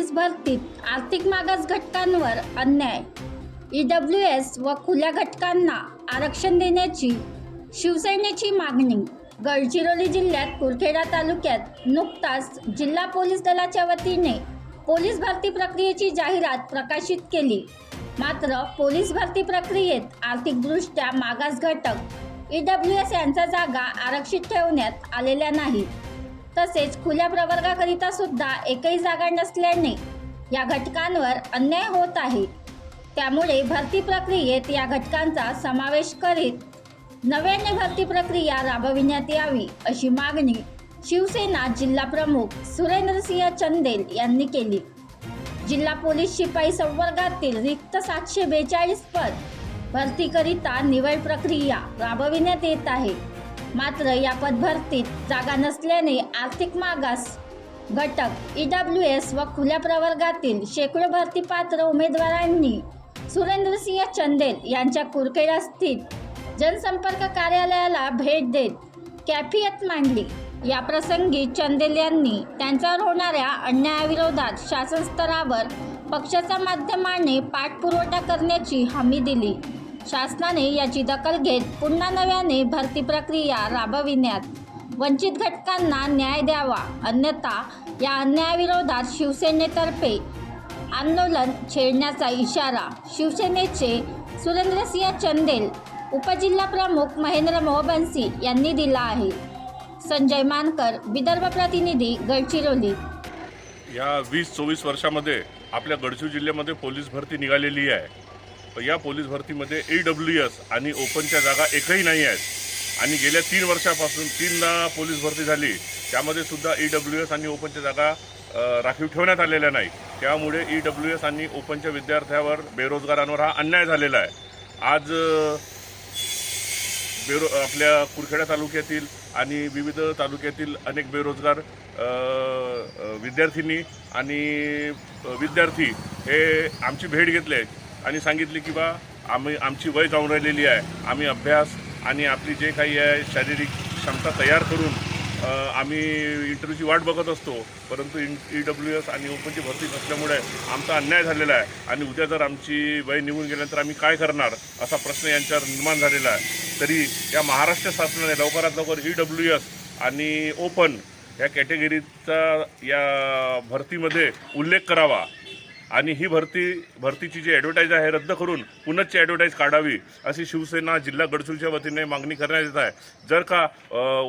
Police भरतीत आर्थिक मागास घटकांवर अन्याय. ई डब्ल्यू एस व खुल्या घटकांना आरक्षण देण्याची शिवसेनेची मागणी. गडचिरोली जिल्ह्यात कुरखेडा तालुक्यात नुकताच जिल्हा पोलीस दलाच्या वतीने पोलीस भरती प्रक्रियेची जाहिरात प्रकाशित केली. मात्र पोलीस भरती प्रक्रियेत आर्थिकदृष्ट्या मागास घटक ई डब्ल्यू एस यांचा जागा आरक्षित ठेवण्यात आलेल्या नाहीत. तसेच खुल्या प्रवर्गाकरिता सुद्धा एकही जागा नसल्याने या घटकांवर अन्याय होत आहे. त्यामुळे भरती प्रक्रियेत या घटकांचा समावेश करीत नव्याने भरती प्रक्रिया राबविण्यात यावी अशी मागणी शिवसेना जिल्हा प्रमुख सुरेंद्रसिंह चंदेल यांनी केली. जिल्हा पोलीस शिपाई संवर्गातील रिक्त सातशे बेचाळीस पद भरतीकरिता निवड प्रक्रिया राबविण्यात येत आहे. मात्र या पदभरतीत जागा नसल्याने आर्थिक मागास घटक ई डब्ल्यू एस व खुल्या प्रवर्गातील शेकडो भरती पात्र उमेदवारांनी सुरेंद्रसिंह चंदेल यांच्या कुरखेडा स्थित जनसंपर्क कार्यालयाला भेट देत कॅफियत मांडली. या प्रसंगी चंदेल यांनी त्यांच्यावर होणाऱ्या अन्यायाविरोधात शासन स्तरावर पक्षाच्या माध्यमाने पाठपुरवठा करण्याची हमी दिली. शासनाने याची दखल घेत पुन्हा नव्याने भरती प्रक्रिया राबविण्यात वंचित घटकांना न्याय द्यावा. अन्यथा या अन्यायाविरोधात शिवसेनेतर्फे आंदोलन छेडण्याचा इशारा शिवसेनेचे सुरेंद्रसिंह चंदेल उपजिल्हा प्रमुख महेंद्र मोहबन्सी यांनी दिला आहे. संजय मानकर विदर्भ प्रतिनिधी गडचिरोली. या वीस चोवीस वर्षामध्ये आपल्या गडचिरोली जिल्ह्यामध्ये पोलीस भरती निघालेली आहे. या पोलीस भरतीमध्ये ए डब्ल्यू एस आणि ओपनच्या जागा एकही नाही आहेत. आणि गेल्या तीन वर्षापासून तीनदा पोलीस भरती झाली. त्यामध्ये सुद्धा ई डब्ल्यू एस आणि ओपनच्या जागा राखीव ठेवण्यात आलेल्या नाही त्यामुळे ई डब्ल्यू एस आणि ओपनच्या विद्यार्थ्यावर बेरोजगारांवर हा अन्याय झालेला आहे. आज बेरो आपल्या कुरखेडा तालुक्यातील आणि विविध तालुक्यातील अनेक बेरोजगार विद्यार्थिनी आणि विद्यार्थी हे आमची भेट घेतले आणि सांगितले की बा आम्ही आमची वय जाऊन राहिलेली आहे. आम्ही अभ्यास आणि आपली जे काही आहे शारीरिक क्षमता तयार करून आम्ही इंटरव्ह्यूची वाट बघत असतो. परंतु ई डब्ल्यू एस आणि ओपनची भरती नसल्यामुळे आमचा अन्याय झालेला आहे. आणि उद्या जर आमची वय निघून गेल्यानंतर आम्ही काय करणार? असा प्रश्न यांच्यावर निर्माण झालेला आहे. तरी या महाराष्ट्र शासनाने लवकरात लवकर ई डब्ल्यू एस आणि ओपन ह्या कॅटेगरीचा या भरतीमध्ये उल्लेख करावा. आणि ही भरती भरतीची जी ॲडव्हर्टाईज आहे रद्द करून पुनच्ची ॲडव्हर्टाईज काढावी अशी शिवसेना जिल्हा गडचिरोलीच्या वतीने मागणी करण्यात येत आहे. जर का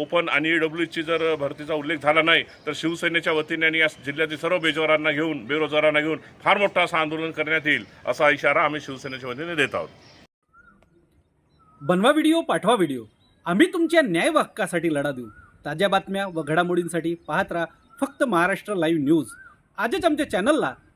ओपन आणि ई डब्ल्यूची जर भरतीचा उल्लेख झाला नाही तर शिवसेनेच्या वतीने आणि या जिल्ह्यातील सर्व बेजवारांना घेऊन बेरोजगारांना घेऊन फार मोठं असं आंदोलन करण्यात येईल असा इशारा आम्ही शिवसेनेच्या वतीने देत आहोत. बनवा व्हिडिओ पाठवा व्हिडिओ. आम्ही तुमच्या न्याय हक्कासाठी लढा देऊ. ताज्या बातम्या व घडामोडींसाठी पाहत राहा फक्त महाराष्ट्र लाईव्ह न्यूज. आजच आमच्या चॅनलला